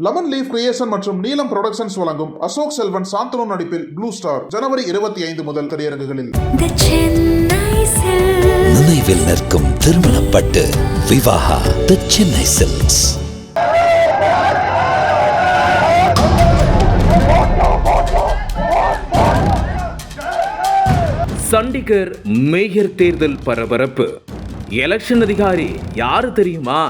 Lemon leaf creation மற்றும் நீலம் productions வழங்கும் அசோக் செல்வன் சாந்தனு நடிப்பில் ப்ளூ ஸ்டார் ஜனவரி இருபத்தி ஐந்து முதல் திரையரங்குகளில். The Chennai Silk. நினைவில் நிற்கும் திருமணப்பட்டு Vivaha the Chennai silks Chandigarh mayor தேர்தல் பரபரப்பு. எலெக்ஷன் அதிகாரி யாரு தெரியுமா?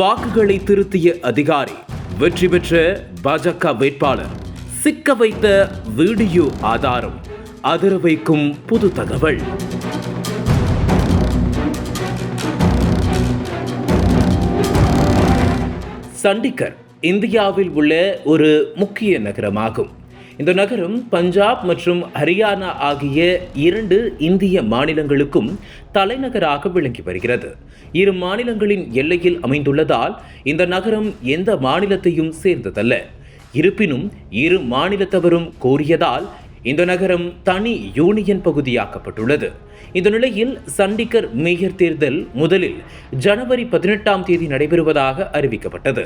வாக்குகளை திருத்திய அதிகாரி. வெற்றி பெற்ற பாஜக வேட்பாளர். சிக்க வைத்த வீடியோ ஆதாரம். அதிர வைக்கும் புது தகவல். சண்டிகர் இந்தியாவில் உள்ள ஒரு முக்கிய நகரமாகும். இந்த நகரம் பஞ்சாப் மற்றும் ஹரியானா ஆகிய இரண்டு இந்திய மாநிலங்களுக்கும் தலைநகராக விளங்கி வருகிறது. இரு மாநிலங்களின் எல்லையில் அமைந்துள்ளதால் இந்த நகரம் எந்த மாநிலத்தையும் சேர்ந்ததல்ல. இருப்பினும் இரு மாநிலத்தவரும் கோரியதால் இந்த நகரம் தனி யூனியன் பகுதியாக்கப்பட்டுள்ளது. இந்த நிலையில் சண்டிகர் மேயர் தேர்தல் முதலில் ஜனவரி பதினெட்டாம் தேதி நடைபெறுவதாக அறிவிக்கப்பட்டது.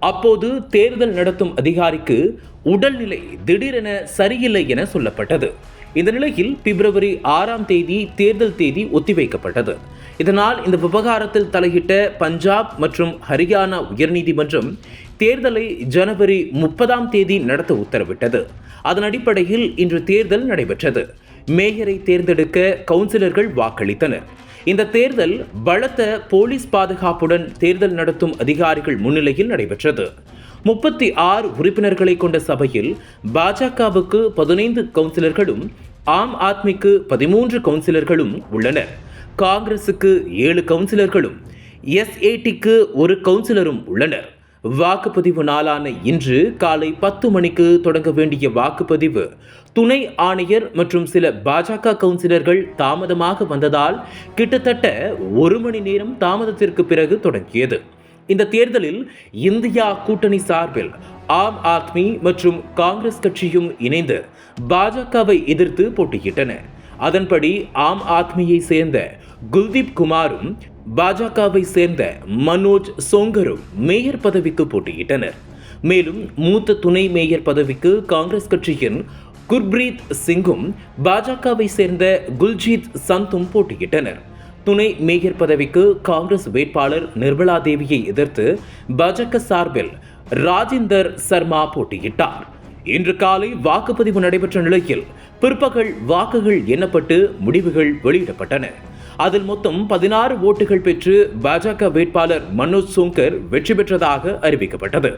அப்போது தேர்தல் நடத்தும் அதிகாரிக்கு உடல்நிலை திடீரென சரியில்லை என சொல்லப்பட்டது. இந்த நிலையில் பிப்ரவரி ஆறாம் தேதி தேர்தல் தேதி ஒத்திவைக்கப்பட்டது. இதனால் இந்த விவகாரத்தில் தலையிட்ட பஞ்சாப் மற்றும் ஹரியானா உயர்நீதிமன்றம் தேர்தலை ஜனவரி முப்பதாம் தேதி நடத்த உத்தரவிட்டது. அதன் அடிப்படையில் இன்று தேர்தல் நடைபெற்றது. மேயரை தேர்ந்தெடுக்க கவுன்சிலர்கள் வாக்களித்தனர். இந்த தேர்தல் பலத்த போலீஸ் பாதுகாப்புடன் தேர்தல் நடத்தும் அதிகாரிகள் முன்னிலையில் நடைபெற்றது. முப்பத்தி ஆறு உறுப்பினர்களை கொண்ட சபையில் பாஜகவுக்கு பதினைந்து கவுன்சிலர்களும் ஆம் ஆத்மிக்கு பதிமூன்று கவுன்சிலர்களும் உள்ளனர். காங்கிரசுக்கு ஏழு கவுன்சிலர்களும் எஸ்ஏடிக்கு ஒரு கவுன்சிலரும் உள்ளனர். வாக்குப்பதிவு நாளான இன்று காலை பத்து மணிக்கு தொடங்க வேண்டிய வாக்குப்பதிவு. துணை ஆணையர் மற்றும் சில பாஜக கவுன்சிலர்கள் தாமதமாக வந்ததால் கிட்டத்தட்ட ஒரு மணி நேரம் தாமதத்திற்கு பிறகு தொடங்கியது. இந்த தேர்தலில் இந்தியா கூட்டணி சார்பில் ஆம் ஆத்மி மற்றும் காங்கிரஸ் கட்சியும் இணைந்து பாஜகவை எதிர்த்து போட்டியிட்டன. அதன்படி ஆம் ஆத்மியை சேர்ந்த குல்தீப் குமாரும் பாஜகவை சேர்ந்த மனோஜ் சோங்கரும் மேயர் பதவிக்கு போட்டியிட்டனர். மேலும் மூத்த துணை மேயர் பதவிக்கு காங்கிரஸ் கட்சியின் குர்பிரீத் சிங்கும் பாஜகவை சேர்ந்த குல்ஜீத் சந்தும் போட்டியிட்டனர். துணை மேயர் பதவிக்கு காங்கிரஸ் வேட்பாளர் நிர்மலா தேவியை எதிர்த்து பாஜக சார்பில் ராஜிந்தர் சர்மா போட்டியிட்டார். இன்று காலை வாக்குப்பதிவு நடைபெற்ற நிலையில் பிற்பகல் வாக்குகள் எண்ணப்பட்டு முடிவுகள் வெளியிடப்பட்டன. அதில் மொத்தம் பதினாறு ஓட்டுகள் பெற்று பாஜக வேட்பாளர் மனோஜ் சோங்கர் வெற்றி பெற்றதாக அறிவிக்கப்பட்டது.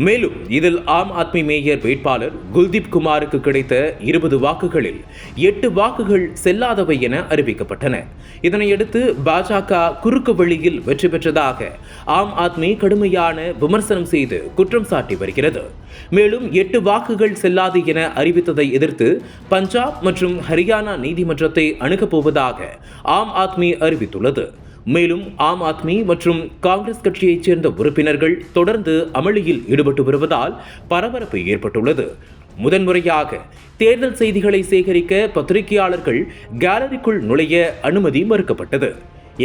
மேலும் இதில் ஆம் ஆத்மி மேயர் வேட்பாளர் குல்தீப் குமாருக்கு கிடைத்த இருபது வாக்குகளில் எட்டு வாக்குகள் செல்லாதவை என அறிவிக்கப்பட்டன. இதனையடுத்து பாஜக குறுக்கு வழியில் வெற்றி பெற்றதாக ஆம் ஆத்மி கடுமையான விமர்சனம் செய்து குற்றம் சாட்டி வருகிறது. மேலும் எட்டு வாக்குகள் செல்லாது என அறிவித்ததை எதிர்த்து பஞ்சாப் மற்றும் ஹரியானா நீதிமன்றத்தை அணுகப் போவதாக ஆம் ஆத்மி அறிவித்துள்ளது. மேலும் ஆம் ஆத்மி மற்றும் காங்கிரஸ் கட்சியைச் சேர்ந்த உறுப்பினர்கள் தொடர்ந்து அமளியில் ஈடுபட்டு வருவதால் பரபரப்பு ஏற்பட்டுள்ளது. முதன்முறையாக தேர்தல் செய்திகளை சேகரிக்க பத்திரிகையாளர்கள் கேலரிக்குள் நுழைய அனுமதி மறுக்கப்பட்டது.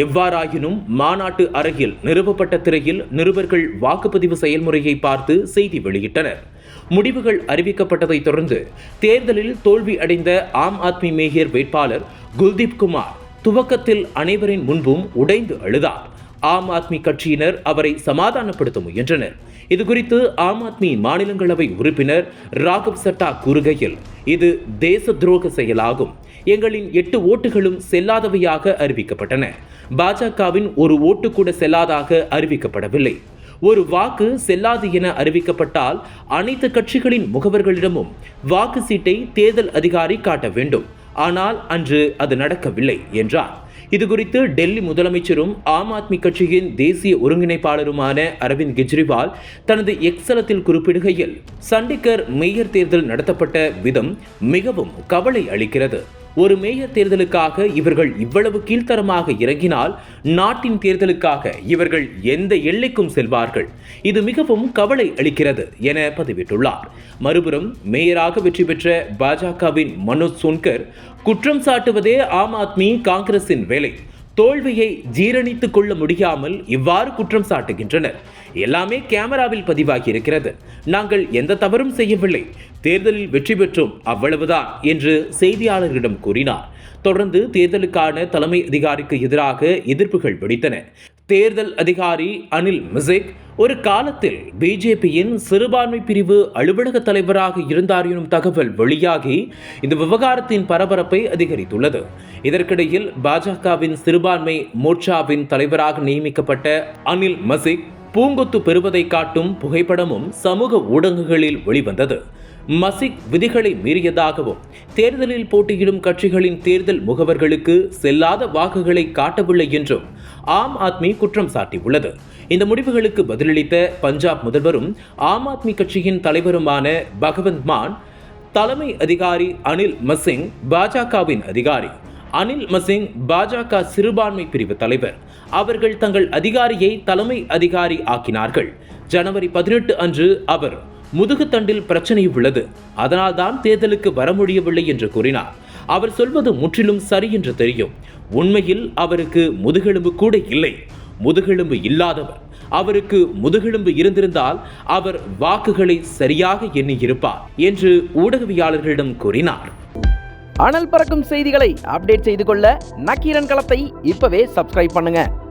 எவ்வாறாயினும் மாநாட்டு அறையில் நிறுவப்பட்ட திரையில் நிருபர்கள் வாக்குப்பதிவு செயல்முறையை பார்த்து செய்தி வெளியிட்டனர். முடிவுகள் அறிவிக்கப்பட்டதைத் தொடர்ந்து தேர்தலில் தோல்வி அடைந்த ஆம் ஆத்மி மேயர் வேட்பாளர் குல்தீப் குமார் துவக்கத்தில் அனைவரின் முன்பும் உடைந்து அழுதார். ஆம் ஆத்மி கட்சியினர் அவரை சமாதானப்படுத்த முயன்றனர். இதுகுறித்து ஆம் ஆத்மி மாநிலங்களவை உறுப்பினர் ராகவ் சட்டா கூறுகையில் இது தேச துரோக செயலாகும். எங்களின் எட்டு ஓட்டுகளும் செல்லாதவையாக அறிவிக்கப்பட்டன. பாஜகவின் ஒரு ஓட்டு கூட செல்லாதாக அறிவிக்கப்படவில்லை. ஒரு வாக்கு செல்லாது என அறிவிக்கப்பட்டால் அனைத்து கட்சிகளின் முகவர்களிடமும் வாக்கு சீட்டை தேர்தல் அதிகாரி காட்ட வேண்டும். ஆனால் அன்று அது நடக்கவில்லை என்றார். இதுகுறித்து டெல்லி முதலமைச்சரும் ஆம் ஆத்மி கட்சியின் தேசிய ஒருங்கிணைப்பாளருமான அரவிந்த் கெஜ்ரிவால் தனது எக்ஸலத்தில் குறிப்பிடுகையில் சண்டிகர் மேயர் தேர்தல் நடத்தப்பட்ட விதம் மிகவும் கவலை அளிக்கிறது. ஒரு மேயர் தேர்தலுக்காக இவர்கள் இவ்வளவு கீழ்த்தரமாக இறங்கினால் நாட்டின் தேர்தலுக்காக இவர்கள் எந்த எல்லைக்கும் செல்வார்கள்? இது மிகவும் கவலை அளிக்கிறது என பதிவிட்டுள்ளார். மறுபுறம் மேயராக வெற்றி பெற்ற பாஜகவின் மனோஜ் சோன்கர் குற்றம் சாட்டுவதே ஆம் ஆத்மி காங்கிரசின் வேலை. தோல்வியை ஜீரணித்துக் கொள்ள முடியாமல் இவ்வாறு குற்றம் சாட்டுகின்றனர். எல்லாமே கேமராவில் பதிவாகி இருக்கிறது. நாங்கள் எந்த தவறும் செய்யவில்லை. தேர்தலில் வெற்றி பெற்றோம் அவ்வளவுதான் என்று செய்தியாளர்களிடம் கூறினார். தொடர்ந்து தேர்தலுக்கான தலைமை அதிகாரிக்கு எதிராக எதிர்ப்புகள் வெடித்தன. தேர்தல் அதிகாரி அனில் மிசிக் ஒரு காலத்தில் பிஜேபியின் சிறுபான்மை பிரிவு அலுவலக தலைவராக இருந்தார் எனும் தகவல் வெளியாகி இந்த விவகாரத்தின் பரபரப்பை அதிகரித்துள்ளது. இதற்கிடையில் பாஜகவின் சிறுபான்மை மோர்ச்சாவின் தலைவராக நியமிக்கப்பட்ட அனில் மசிக் பூங்கொத்து பெறுவதை காட்டும் புகைப்படமும் சமூக ஊடகங்களில் வெளிவந்தது. மசிக் விதிகளை மீறியதாகவும் தேர்தலில் போட்டியிடும் கட்சிகளின் தேர்தல் முகவர்களுக்கு செல்லாத வாக்குகளை காட்டவில்லை என்றும் ஆம் ஆத்மி குற்றம் சாட்டியுள்ளது. இந்த முடிவுகளுக்கு பதிலளித்த பஞ்சாப் முதல்வரும் ஆம் ஆத்மி கட்சியின் தலைவருமான பகவந்த் மான் தலைமை அதிகாரி அனில் மசிங் பாஜகவின் அதிகாரி. அனில் மசிங் பாஜக சிறுபான்மை பிரிவு தலைவர். அவர்கள் தங்கள் அதிகாரியை தலைமை அதிகாரி ஆக்கினார்கள். ஜனவரி பதினெட்டு அன்று அவர் முதுகுத்தண்டில் பிரச்சனை உள்ளது. அதனால்தான் தேர்தலுக்கு வர முடியவில்லை என்று கூறினார். அவர் சொல்வது முற்றிலும் சரி என்று தெரியும். உண்மையில் அவருக்கு முதுகெலும்பு கூட இல்லை. முதுகெலும்பு இல்லாதவர். அவருக்கு முதுகெலும்பு இருந்திருந்தால் அவர் வாக்குகளை சரியாக எண்ணியிருப்பார் என்று ஊடகவியாளர்களிடம் கூறினார். அனல் பறக்கும் செய்திகளை அப்டேட் செய்து கொள்ள நக்கீரன் களத்தை இப்பவே சப்ஸ்கிரைப் பண்ணுங்க.